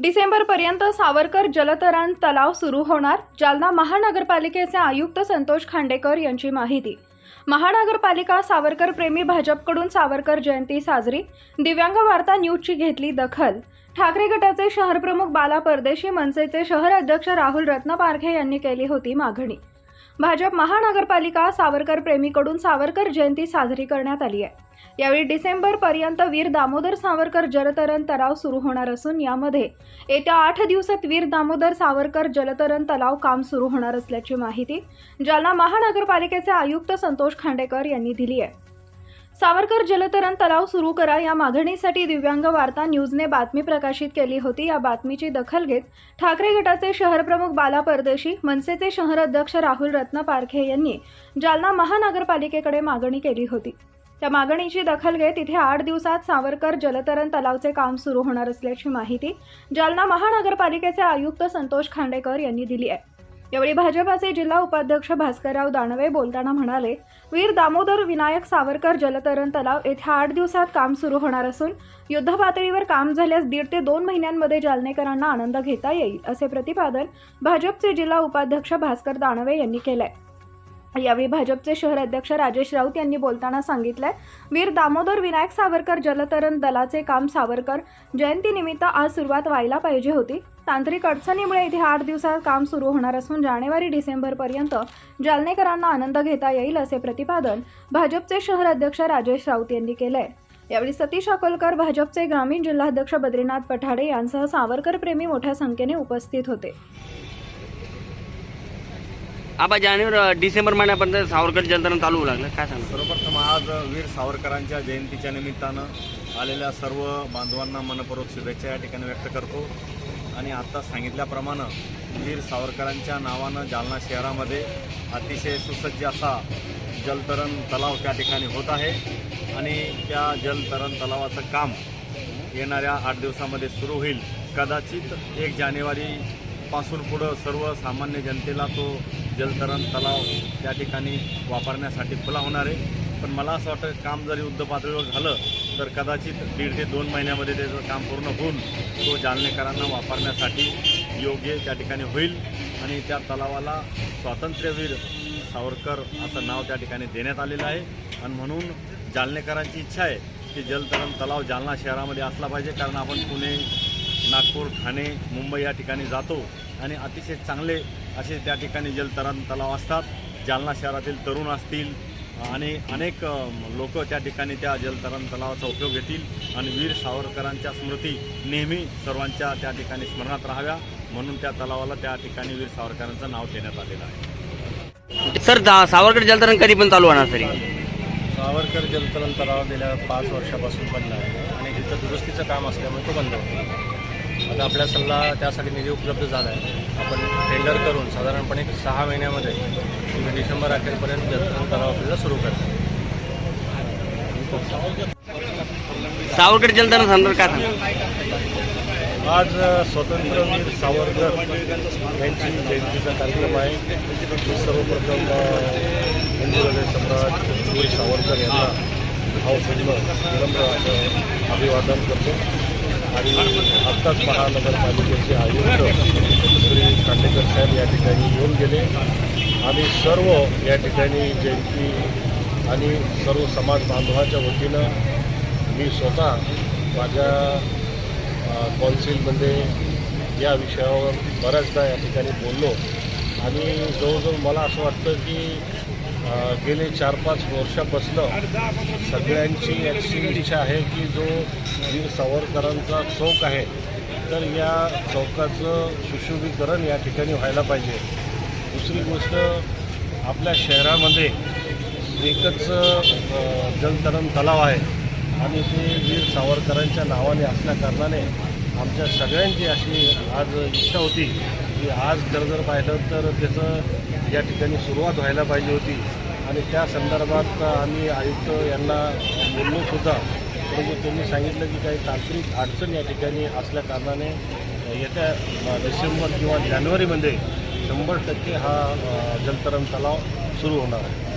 डिसेंबरपर्यंत सावरकर जलतरण तलाव सुरू होणार. जालना महानगरपालिकेचे आयुक्त संतोष खांडेकर यांची माहिती. महानगरपालिका सावरकर प्रेमी भाजपकडून सावरकर जयंती साजरी. दिव्यांग वार्ता न्यूजची घेतली दखल. ठाकरे गटाचे शहरप्रमुख बाला परदेशी मनसेचे शहर अध्यक्ष राहुल रत्नपारखे यांनी केली होती मागणी. भाजप महानगरपालिका सावरकर प्रेमीकडून सावरकर जयंती साजरी करण्यात आली आहे. यावेळी डिसेंबर पर्यंत वीर दामोदर सावरकर जलतरण तलाव सुरू होणार असून यामध्ये येत्या आठ दिवसात वीर दामोदर सावरकर जलतरण तलाव काम सुरू होणार असल्याची माहिती जालना महानगरपालिकेचे आयुक्त संतोष खांडेकर यांनी दिली आहे. सावरकर जलतरण तलाव सुरू करा. या मागणीसाठी दिव्यांग वार्ता न्यूजने बातमी प्रकाशित केली होती. या बातमीची दखल घेत ठाकरे गटाचे शहरप्रमुख बाला परदेशी मनसेचे शहर अध्यक्ष राहुल रत्न पारखे यांनी जालना महानगरपालिकेकडे मागणी केली होती. त्या मागणीची दखल घेत इथे आठ दिवसात सावरकर जलतरण तलावचे काम सुरू होणार असल्याची माहिती जालना महानगरपालिकेचे आयुक्त संतोष खांडेकर यांनी दिली आहे. यावेळी भाजपाचे जिल्हा उपाध्यक्ष भास्करराव दानवे बोलताना म्हणाले वीर दामोदर विनायक सावरकर जलतरण तलाव येथे आठ दिवसात काम सुरू होणार असून युद्ध पातळीवर काम झाल्यास दीड ते दोन महिन्यांमध्ये जालनेकरांना आनंद घेता येईल असे प्रतिपादन भाजपचे जिल्हा उपाध्यक्ष भास्कर दानवे यांनी केलंय. यावेळी भाजपचे शहर अध्यक्ष राजेश राऊत यांनी बोलताना सांगितलंय वीर दामोदर विनायक सावरकर जलतरण दलाचे काम सावरकर जयंतीनिमित्त आज सुरुवात व्हायला पाहिजे होती. तांत्रिक अडचणीमुळे इथे आठ दिवसात काम सुरू होणार असून जानेवारी डिसेंबरपर्यंत जालनेकरांना आनंद घेता येईल असे प्रतिपादन भाजपचे शहर अध्यक्ष राजेश राऊत यांनी केलंय. यावेळी सतीश अकोलकर भाजपचे ग्रामीण जिल्हाध्यक्ष बद्रीनाथ पठाडे यांसह सावरकर प्रेमी मोठ्या संख्येने उपस्थित होते. आबा जानेवारी डिसेंबर महिन्यापर्यंत सावरकर जलतरण चालू होऊ लागलं. काय सांगतो सर्वप्रथम आज वीर सावरकरांच्या जयंतीच्या निमित्तानं आलेल्या सर्व बांधवांना मनपूर्वक शुभेच्छा या ठिकाणी व्यक्त करतो. आणि आत्ता सांगितल्याप्रमाणे वीर सावरकरांच्या नावानं जालना शहरामध्ये अतिशय सुसज्ज असा जलतरण तलाव त्या ठिकाणी होत आहे. आणि त्या जलतरण तलावाचं काम येणाऱ्या आठ दिवसामध्ये सुरू होईल. कदाचित एक जानेवारी पासून पुढं सर्वसामान्य जनतेला तो जलतरण तलाव त्या ठिकाणी वापरण्यासाठी खुला होणार आहे. पण मला असं वाटतं काम जरी युद्ध पातळीवर झालं तर कदाचित दीड ते दोन महिन्यामध्ये त्याचं काम पूर्ण होऊन तो जालनेकरांना वापरण्यासाठी योग्य त्या ठिकाणी होईल आणि त्या तलावाला स्वातंत्र्यवीर सावरकर असं नाव त्या ठिकाणी देण्यात आलेलं आहे. आणि म्हणून जालनेकरांची इच्छा आहे की जलतरण तलाव जालना शहरामध्ये असला पाहिजे कारण आपण पुणे नागपूर ठाणे मुंबई या ठिकाणी जातो आणि अतिशय चांगले असे त्या ठिकाणी जलतरण तलाव असतात. जालना शहरातील तरुण असतील आणि अनेक लोक त्या ठिकाणी त्या जलतरण तलावाचा उपयोग घेतील आणि वीर सावरकरांच्या स्मृती नेहमी सर्वांच्या त्या ठिकाणी स्मरणात राहाव्या म्हणून त्या तलावाला त्या ठिकाणी वीर सावरकरांचं नाव देण्यात आलेलं आहे. सर दा- सावरकर जलतरण कधी पण चालू होणार सर? सावरकर जलतरण तलाव गेल्या पाच वर्षापासून बनला आहे आणि तिथं दुरुस्तीचं काम असल्यामुळे तो बंद होतो. आता आपल्या सल्ला त्यासाठी निधी उपलब्ध झाला आहे. आपण टेंडर करून साधारणपणे सहा महिन्यामध्ये तुम्ही डिसेंबर अखेरपर्यंत जलतरण तलाव आपल्याला सुरू करतो. सावरकर काय सांगतो? आज स्वतंत्रवीर सावरकर यांची जयंतीचा कार्यक्रम आहे. सर्वप्रथम हिंदू सम्राट छत्रपती सावरकर यांना भावपूर्ण विनम्र असं अभिवादन करतो. आणि आत्ताच महानगरपालिकेचे आयुक्त श्री खांडेकर साहेब या ठिकाणी येऊन गेले. आम्ही सर्व या ठिकाणी जयंती आणि सर्व समाज बांधवाच्या वतीनं मी स्वतः माझ्या कौन्सिलमध्ये या विषयावर बऱ्याचदा या ठिकाणी बोललो. आणि जवळजवळ मला असं वाटतं की गेले चार पाच वर्षापासनं सगळ्यांची अशी इच्छा आहे की जो वीर सावरकरांचा चौक आहे तर या चौकाचं सुशोभीकरण या ठिकाणी व्हायला पाहिजे. दुसरी गोष्ट आपल्या शहरामध्ये एकच जलतरण तलाव आहे आणि ते वीर सावरकरांच्या नावाने असल्याकारणाने आमच्या सगळ्यांची अशी आज इच्छा होती की आज जर जर पाहिलं तर त्याचं या ठिकाणी सुरुवात व्हायला पाहिजे होती. आणि त्या संदर्भात आम्ही आयुक्त यांना बोललोसुद्धा परंतु त्यांनी सांगितलं की काही तांत्रिक अडचण या ठिकाणी असल्या कारणाने येत्या डिसेंबर किंवा जानेवारीमध्ये शंभर टक्के हा जलतरण तलाव सुरू होणार आहे.